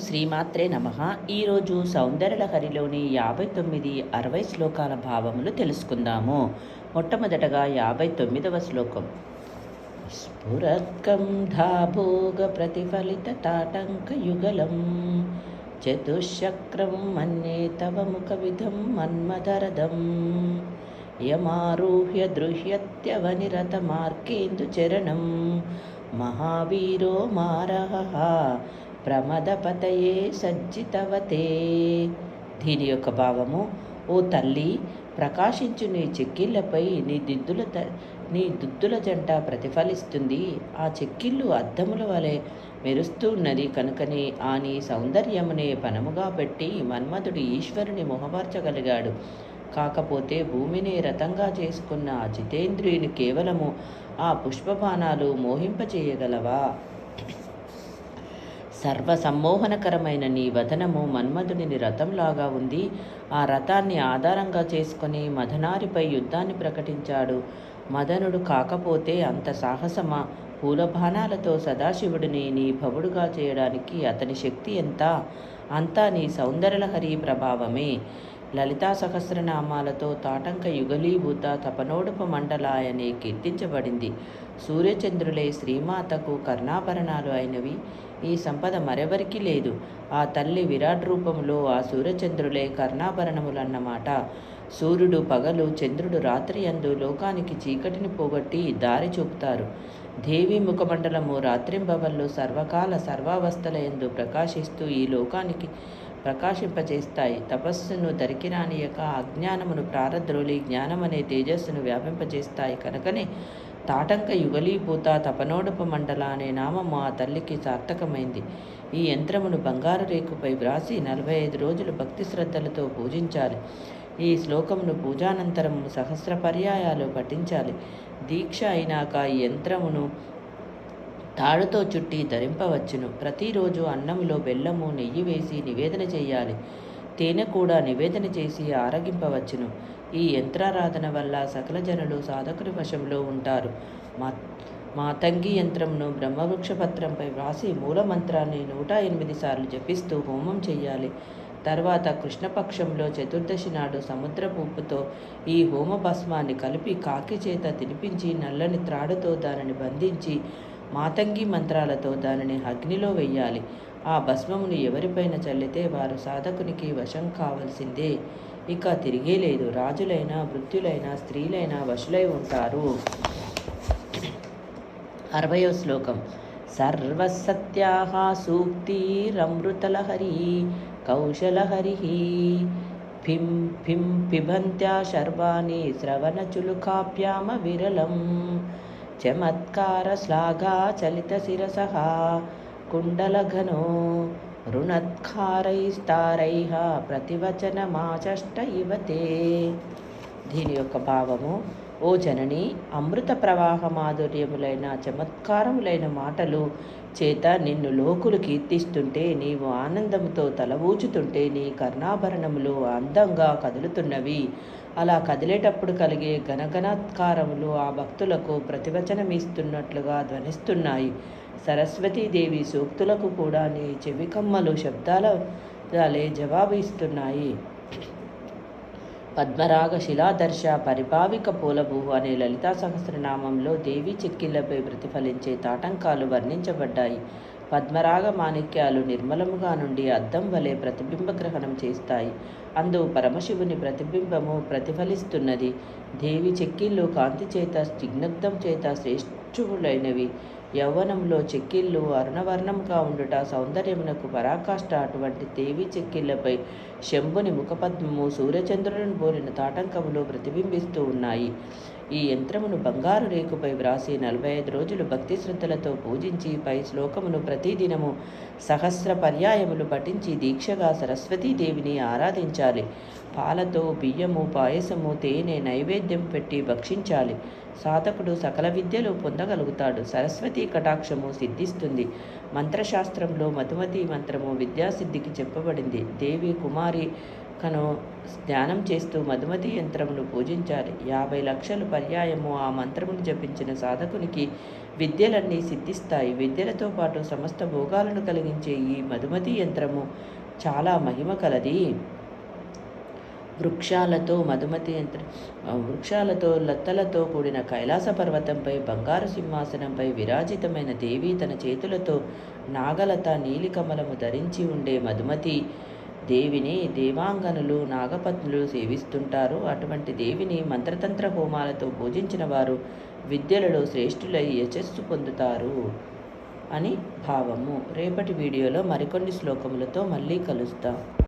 శ్రీమాత్రే నమ. ఈరోజు సౌందర్యలహరిలోని యాభై తొమ్మిది అరవై శ్లోకాల భావములు తెలుసుకుందాము. మొట్టమొదటగా యాభై తొమ్మిదవ శ్లోకం. స్ఫురత్కంధాభోగ ప్రతిఫలిత తాటంక యుగలం చతుశక్రం మన్యే తవ ముఖ విధం మన్మధరదం యమారూహ్య దృహ్యత్యవనిరత మార్కేందు చరణం. మహావీరో మారహ ప్రమదపతయే సజ్జితవతే దీని యొక్క భావము ఓ తల్లి ప్రకాశించు నీ చెక్కిళ్ళపై నీ దిద్దుల త నీ దుద్దుల జంట ప్రతిఫలిస్తుంది. ఆ చెక్కిళ్ళు అద్దముల వలె మెరుస్తూ ఉన్నది కనుకనే ఆ నీ సౌందర్యమునే పనముగా పెట్టి మన్మధుడు ఈశ్వరుని మొహమార్చగలిగాడు. కాకపోతే భూమిని రథంగా చేసుకున్న ఆ జితేంద్రియుని కేవలము ఆ పుష్పబాణాలు మోహింపచేయగలవా సర్వసమ్మోహనకరమైన నీ వదనము మన్మధుడిని రథంలాగా ఉంది. ఆ రథాన్ని ఆధారంగా చేసుకుని మదనారిపై యుద్ధాన్ని ప్రకటించాడు. మదనుడు కాకపోతే అంత సాహసమా? పూలబాణాలతో సదాశివుడిని నీ భవుడుగా చేయడానికి అతని శక్తి ఎంత? అంతా నీ సౌందర్యలహరి ప్రభావమే. లలితా సహస్రనామాలతో తాటంక యుగలీభూత తపనోడప మండలాయని కీర్తించబడింది. సూర్యచంద్రులే శ్రీమాతకు కర్ణాభరణాలు అయినవి. ఈ సంపద మరెవరికి లేదు. ఆ తల్లి విరాట్ రూపంలో ఆ సూర్యచంద్రులే కర్ణాభరణములన్నమాట. సూర్యుడు పగలు చంద్రుడు రాత్రి అందు లోకానికి చీకటిని పోగొట్టి దారి చూపుతారు. దేవి ముఖమండలము రాత్రింబవళ్ళు సర్వకాల సర్వావస్థల ఎందు ప్రకాశిస్తూ ఈ లోకానికి ప్రకాశింపచేస్తాయి తపస్సును దరికిరానియక అజ్ఞానమును ప్రారద్రోలి జ్ఞానమనే తేజస్సును వ్యాపింపచేస్తాయి కనుకనే తాటంక యుగలీభూత తపనోడప మండల అనే నామము ఆ తల్లికి సార్థకమైంది. ఈ యంత్రమును బంగారు రేకుపై వ్రాసి నలభై ఐదు రోజులు భక్తి శ్రద్ధలతో పూజించాలి. ఈ శ్లోకమును పూజానంతరం సహస్ర పర్యాయాలు పఠించాలి. దీక్ష అయినాక ఈ యంత్రమును తాడుతో చుట్టి ధరింపవచ్చును. ప్రతిరోజు అన్నంలో బెల్లము నెయ్యి వేసి నివేదన చేయాలి. తేనె కూడా నివేదన చేసి ఆరగింపవచ్చును. ఈ యంత్రారాధన వల్ల సకల జనులు సాధకుని వశంలో ఉంటారు. మా మాతంగి యంత్రంను బ్రహ్మవృక్షపత్రంపై వ్రాసి మూలమంత్రాన్ని నూట ఎనిమిది సార్లు జపిస్తూ హోమం చేయాలి. తర్వాత కృష్ణపక్షంలో చతుర్దశి నాడు సముద్రపు ఉప్పుతో ఈ హోమ భస్మాన్ని కలిపి కాకి చేత తినిపించి నల్లని త్రాడుతో దానిని బంధించి మాతంగి మంత్రాలతో దానిని అగ్నిలో వెయ్యాలి. ఆ భస్మమును ఎవరిపైన చల్లితే వారు సాధకునికి వశం కావలసిందే. ఇక తిరిగే లేదు. రాజులైనా వృత్తులైనా స్త్రీలైనా వశులై ఉంటారు. అరవయో శ్లోకం. సర్వసత్యాహ సూక్తిరమృతలహరి కౌశలహరి పిం ఫిం పిబంత్యా శర్వాణి శ్రవణచులుకాప్యామ విరలం చమత్కార శ్లాఘా చలిత శిరస కుండలఘనో రుణత్కారైస్తారై ప్రతివచనమాచష్ట ఇవతే దీని యొక్క భావము ఓ జనని అమృత ప్రవాహ మాధుర్యములైన చమత్కారములైన మాటలు చేత నిన్ను లోకులు కీర్తిస్తుంటే నీవు ఆనందంతో తలవూచుతుంటే నీ కర్ణాభరణములు అందంగా కదులుతున్నవి. అలా కదిలేటప్పుడు కలిగే గణగణత్కారములు ఆ భక్తులకు ప్రతివచనమిస్తున్నట్లుగా ధ్వనిస్తున్నాయి. సరస్వతీదేవి సూక్తులకు కూడా నీ చెవికమ్మలు శబ్దాల జవాబు ఇస్తున్నాయి పద్మరాగ శిలాదర్శ పరిభావిక పూలభూహు అనే లలితా సహస్రనామంలో దేవి చిక్కిళ్ళపై ప్రతిఫలించే తాటంకాలు వర్ణించబడ్డాయి. పద్మరాగ మాణిక్యాలు నిర్మలముగా నుండి అద్దం వలె ప్రతిబింబ గ్రహణం చేస్తాయి. అందు పరమశివుని ప్రతిబింబము ప్రతిఫలిస్తున్నది. దేవి చెక్కిళ్ళు కాంతి చేత స్నిగ్ధం చేత శ్రేష్ఠులైనవి. యౌవనంలో చెక్కిళ్ళు అరుణవర్ణంగా ఉండుట సౌందర్యమునకు పరాకాష్ట అటువంటి దేవి చెక్కిళ్ళపై శంభుని ముఖపద్మము సూర్యచంద్రులను పోలిన తాటంకములు ప్రతిబింబిస్తూ ఉన్నాయి. ఈ యంత్రమును బంగారు రేకుపై వ్రాసి నలభై ఐదు రోజులు భక్తి శ్రద్ధలతో పూజించి పై శ్లోకమును ప్రతిదినము సహస్ర పర్యాయములు పఠించి దీక్షగా సరస్వతీదేవిని ఆరాధించాలి. పాలతో బియ్యము పాయసము తేనె నైవేద్యం పెట్టి భక్షించాలి. సాధకుడు సకల విద్యలు పొందగలుగుతాడు. సరస్వతి కటాక్షము సిద్ధిస్తుంది. మంత్రశాస్త్రంలో మధుమతి మంత్రము విద్యాసిద్ధికి చెప్పబడింది. దేవి కుమారి కను ధ్యానం చేస్తూ మధుమతి యంత్రమును పూజించాలి. యాభై లక్షలు పర్యాయము ఆ మంత్రమును జపించిన సాధకునికి విద్యలన్నీ సిద్ధిస్తాయి. విద్యలతో పాటు సమస్త భోగాలను కలిగించే ఈ మధుమతి యంత్రము చాలా మహిమ కలది. వృక్షాలతో మధుమతి యంత్ర వృక్షాలతో లత్తలతో కూడిన కైలాస పర్వతంపై బంగారు సింహాసనంపై విరాజితమైన దేవి తన చేతులతో నాగలత నీలికమలము ధరించి ఉండే మధుమతి దేవిని దేవాంగనులు నాగపత్నులు సేవిస్తుంటారు. అటువంటి దేవిని మంత్రతంత్ర హోమాలతో పూజించిన వారు విద్యలలో శ్రేష్ఠులై యశస్సు పొందుతారు అని భావము. రేపటి వీడియోలో మరికొన్ని శ్లోకములతో మళ్ళీ కలుస్తాం.